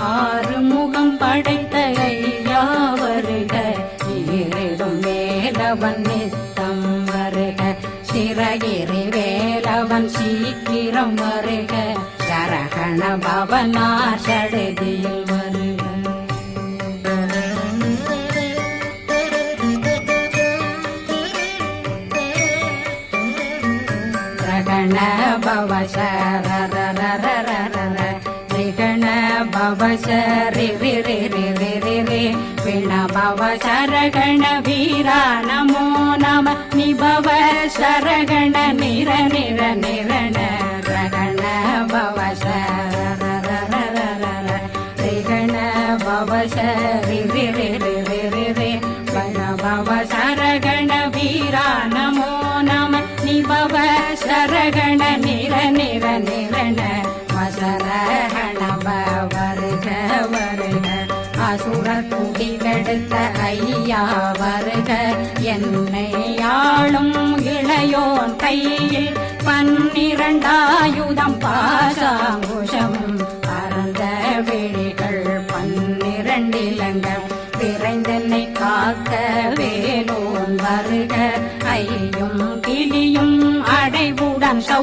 ஆறு முகம் படைத்த ஐயா வருக ஈரிடும் வேலவன் நித்தம் வருக. சிறகிரி வேலவன் சீக்கிரம் வருக. சரகண பவனா சடுதியில் வருக. ரகண பவ சரரரரரரர பவ சரி ரி ரி ரி ரி ரி ரி பிண பவ சரகண வீரா நமோ நம நிபவ சரகண நிர நிர நிரண ரகண பவ சரரரரரர ரிகண பவ சரி ரி ரி ரி ரி ரி ரி பிண பவ சரகண வீரா நமோ அசுரர் குடிகெடுத்த ஐயா வருக. என்னை ஆளும் இளையோன் கையில் பன்னிரண்டாயுதம் பாசாங்குஷம். அறந்த விழிகள் பன்னிரண்டிலங்கள் விரைந்தனை காக்க வேலோன் வருக. ஐயும் கிளியும் அடைவுடன் சௌ